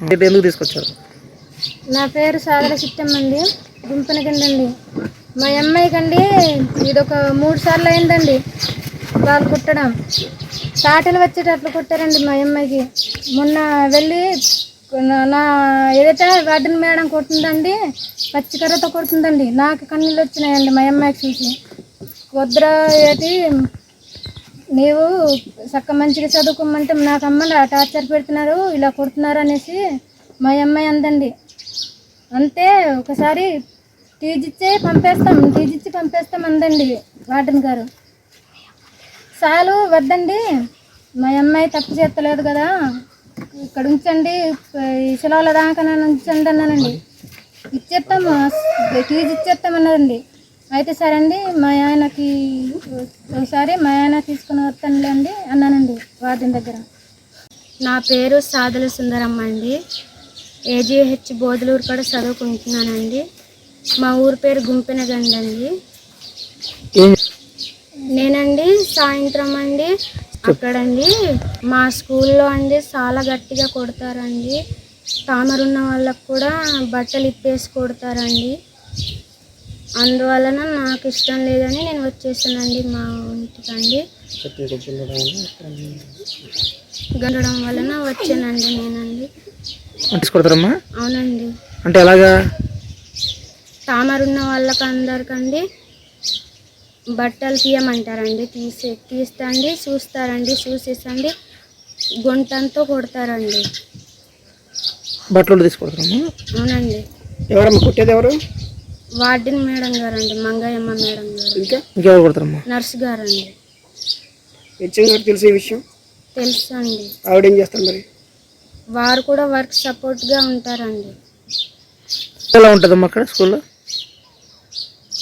ఎందుకు తీసుకొచ్చారు? నా పేరు సాగర చిట్టమ్మండి కిందండి మా అమ్మాయికండి ఇది ఒక మూడు సార్లు అయిందండి వాళ్ళు కుట్టడం. తాటలు వచ్చేటట్లు కుట్టారండి మా అమ్మాయికి. మొన్న వెళ్ళి నా- నా ఏదైతే వార్డెన్ మేడం కొట్టిందండి పచ్చికర్రతో కొడుతుందండి నాకు కన్నీళ్ళు వచ్చినాయండి మా అమ్మాయికి చూసి. వద్దురా ఏది నీవు చక్క మంచిగా చదువుకోమంటే. నాకు అమ్మ టార్చర్ పెడుతున్నారు ఇలా కొడుతున్నారు అనేసి మా అమ్మాయి అందండి. అంతే ఒకసారి తీజిచ్చే పంపేస్తాం తీజిచ్చి పంపేస్తాం అందండి వార్డెన్ గారు. చాలు వద్దండి మా అమ్మాయి తప్పు చేస్తలేదు కదా. ఇక్కడ ఉంచండి ఈ శిలవల దాకా నన్ను ఉంచండి అన్నానండి. ఇచ్చేస్తాము ఫీజు ఇచ్చేస్తామన్నారండి అయితే సరే అండి మా ఆయనకి ఒకసారి మా ఆయన తీసుకుని వస్తానులేండి అన్నానండి వార్డెన్ దగ్గర. నా పేరు సాదల సుందరమ్మ అండి. ఏజీహెచ్ బోధలూరు కూడా చదువుకుంటున్నానండి. మా ఊరి పేరు గుంపెనగండి అండి. నేనండి సాయంత్రం అండి అక్కడండి మా స్కూల్లో అండి చాలా గట్టిగా కొడతారండి. తామరున్న వాళ్ళకు కూడా బట్టలు ఇప్పేసి కొడతారండి. అందువలన నాకు ఇష్టం లేదని నేను వచ్చేసానండి మా ఇంటికండి. గండడం వలన వచ్చానండి నేనండి. తీసుకొడతారమ్మా అవునండి. అంటే ఎలాగా? తామరున్న వాళ్ళకి అందరికండి బట్టలు తీయమంటారండి. తీసే తీస్తండి చూస్తారండి చూసేసండి గుంటంతో కొడతారండి. బట్టలు తీసుకొడతారమ్మా అవునండి. ఎవరమ్మా కుట్టేది ఎవరు? వార్డెన్ మేడం గారండి మంగయ్యమ్మ మేడం గారు. ఇంకా? ఇంకెవరు కొడతారమ్మా? నర్స్ గారండి. హెచ్ఎం గారు తెలిసే విషయం? తెలుసు అండి ఆవిడ ఏం చేస్తారు మరి? వారు కూడా వర్క్ సపోర్ట్గా ఉంటారండి. ఎలా ఉంటుందమ్మా అక్కడ స్కూల్లో?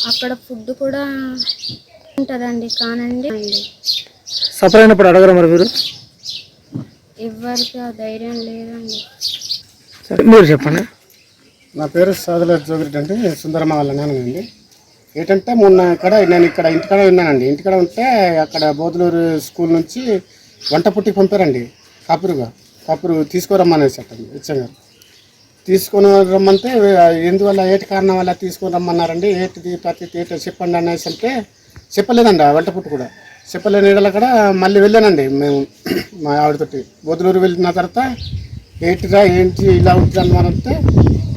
అక్కడ ఫుడ్ కూడా ఉంటుందండి కానండి. అండి సఫర్ అయినప్పుడు అడగరా మరి మీరు? ఎవరికి ఆ ధైర్యం లేదండి. సరే మీరు చెప్పండి. నా పేరు సాదుల జోగిరెడ్డి అండి సుందరమ్మ వాళ్ళ నాన్నండి ఏంటంటే మొన్న ఇక్కడ నేను ఇక్కడ ఇంటికాడ ఉన్నానండి. ఇంటికాడ ఉంటే అక్కడ బోధలూరు స్కూల్ నుంచి వంట పుట్టికి పంపారండి. కాపురుగా. కాపురు తీసుకురమ్మనేసి అట్టండి హెచ్ఎం గారు తీసుకొని రమ్మంటే ఎందువల్ల ఏటి కారణం వల్ల తీసుకొని రమ్మన్నారండి ఏటిది ప్రతి ఏటో చెప్పండి అనేసి అంటే చెప్పలేదండి ఆ వంట పుట్టు కూడా. చెప్పలేని ఏడల కూడా మళ్ళీ వెళ్ళానండి మేము మా ఆవిడతోటి. బోధులూరు వెళ్ళిన తర్వాత ఏంటిరా ఏంటి ఇలా ఉంటుంది అంటే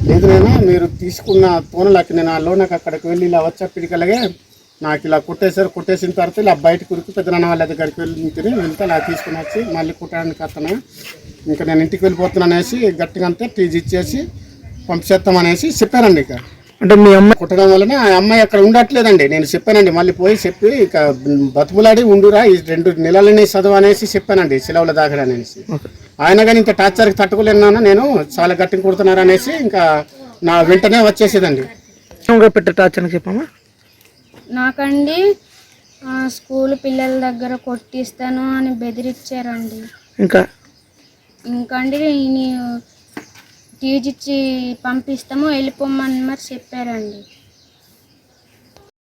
లేదు నేను మీరు తీసుకున్న తోనలకి నేను ఆ లోనకి అక్కడికి వెళ్ళి ఇలా వచ్చేప్పటికలాగే నాకు ఇలా కుట్టేశారు కుట్టేసిన తర్వాత ఇలా బయట కురికి పెద్దనాన్న వాళ్ళ దగ్గరికి వెళ్ళి తిని వెళ్తే అలా తీసుకుని వచ్చి మళ్ళీ కుట్టడానికి అతను ఇంకా నేను ఇంటికి వెళ్ళిపోతున్నాను అనేసి గట్టిగా అంతే టీజీ ఇచ్చేసి పంపించేస్తామనేసి చెప్పానండి ఇక. అంటే మీ అమ్మ కుట్టడం వలన ఆ అమ్మాయి అక్కడ ఉండట్లేదండి. నేను చెప్పానండి మళ్ళీ పోయి చెప్పి ఇక బతుకులాడి ఉండురా ఈ రెండు నెలలని చదువు అనేసి చెప్పానండి సెలవుల దాకా అనేసి. ఆయన కానీ ఇంత టార్చర్కి తట్టుకోలేనాను నేను చాలా గట్టిగా కుడుతున్నారు అనేసి ఇంకా నా వెంటనే వచ్చేసేదండి. ఇంకా పెట్టే టార్చర్ చెప్పమ్మా? నాకండి ఆ, స్కూల్ పిల్లల దగ్గర కొట్టిస్తాను అని బెదిరించారండి ఇంకా? ఇంకండి నీ టీజిచ్చి పంపిస్తాము వెళ్ళిపోమని మరి చెప్పారండి.